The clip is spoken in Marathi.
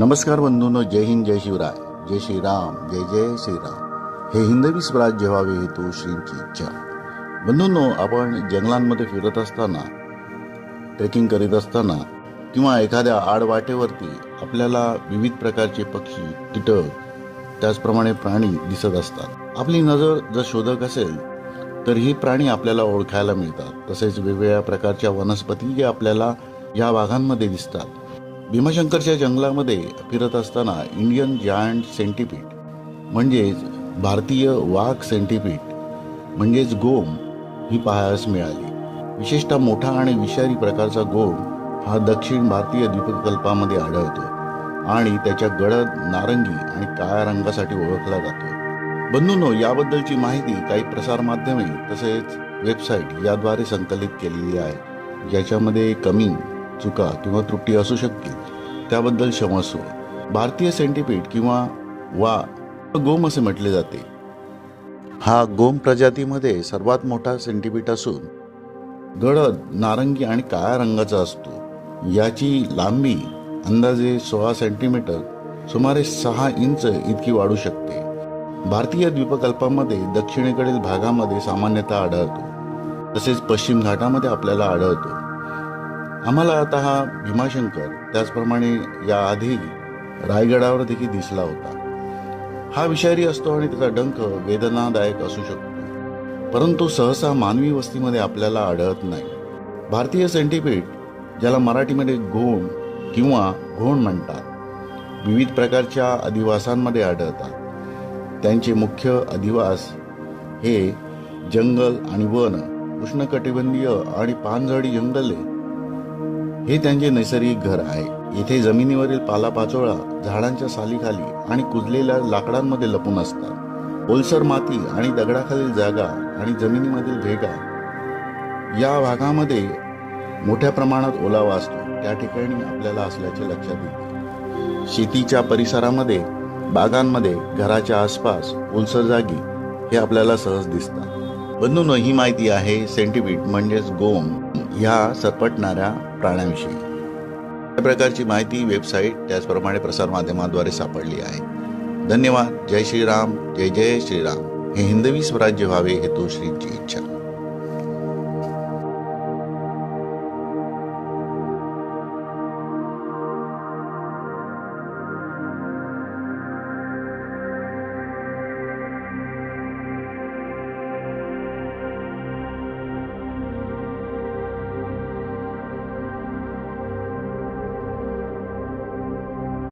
नमस्कार बंधूंनो जय हिंद जय शिवराय जय श्रीराम जय जय श्रीराम. हे हिंदवी स्वराज्य व्हावे हेतू श्रींची इच्छा. बंधूंनो आपण जंगलांमध्ये फिरत असताना ट्रेकिंग करीत असताना किंवा एखाद्या आडवाटेवरती आपल्याला विविध प्रकारचे पक्षी कीटक त्याचप्रमाणे प्राणी दिसत असतात. आपली नजर जर शोधक असेल तर ही प्राणी आपल्याला ओळखायला मिळतात. तसेच वेगवेगळ्या प्रकारच्या वनस्पती आपल्याला या भागांमध्ये दिसतात. भीमाशंकरच्या जंगलामध्ये फिरत असताना इंडियन जायंट सेंटिपीट म्हणजेच भारतीय वाघ सेंटिपीट म्हणजेच गोम ही पाहायला मिळाली. विशेषतः मोठा आणि विषारी प्रकारचा गोम हा दक्षिण भारतीय द्वीपकल्पामध्ये आढळतो आणि त्याच्या गडद नारंगी आणि काळ्या रंगासाठी ओळखला जातो. बंधूंनो याबद्दलची माहिती काही प्रसारमाध्यमे तसेच वेबसाईट याद्वारे संकलित केलेली आहे. ज्याच्यामध्ये कमी चुका किंवा त्रुटी असू शकतील. त्याबद्दल क्षमस्व भारतीय सेंटिपीड किंवा वा गोम असे म्हटले जाते. हा गोम प्रजातीमध्ये सर्वात मोठा सेंटिपीट असून गडद नारंगी आणि काळ्या रंगाचा असतो. याची लांबी अंदाजे सोळा सेंटीमीटर सुमारे सहा इंच इतकी वाढू शकते. भारतीय द्वीपकल्पामध्ये दक्षिणेकडील भागामध्ये सामान्यतः आढळतो. तसेच पश्चिम घाटामध्ये आपल्याला आढळतो. आम्हाला आता हा भीमाशंकर त्याचप्रमाणे याआधी रायगडावर देखील दिसला होता. हा विषारी असतो आणि त्याचा डंख वेदनादायक असू शकतो. परंतु सहसा मानवी वस्तीमध्ये आपल्याला आढळत नाही. भारतीय सेंटिपीड ज्याला मराठीमध्ये घोण किंवा घोण म्हणतात विविध प्रकारच्या अधिवासांमध्ये आढळतात. त्यांचे मुख्य अधिवास हे जंगल आणि वन उष्णकटिबंधीय आणि पानझडी जंगले हे त्यांचे नैसर्गिक घर आहे. इथे जमिनीवरील पालापाचोळा झाडांच्या सालीखाली आणि कुजलेल्या लाकडांमध्ये लपून असतात. ओलसर माती आणि दगडाखालील जागा आणि जमिनीमधील भेगा या भागामध्ये मोठ्या प्रमाणात ओलावा असतो. त्या ठिकाणी आपल्याला असल्याचे लक्षात येते शेतीच्या परिसरामध्ये बागांमध्ये घराच्या आसपास ओलसर जागी हे आपल्याला सहज दिसतात. बंधून ही माहिती आहे सेंटिबीट म्हणजेच गोम. ह्या सरपटणाऱ्या प्राण्यांविषयी. या प्रकारची माहिती वेबसाईट त्याचप्रमाणे प्रसारमाध्यमाद्वारे सापडली आहे. धन्यवाद. जय श्रीराम. जय जय श्रीराम. हे हिंदवी स्वराज्य व्हावे हेतू श्रींची इच्छा.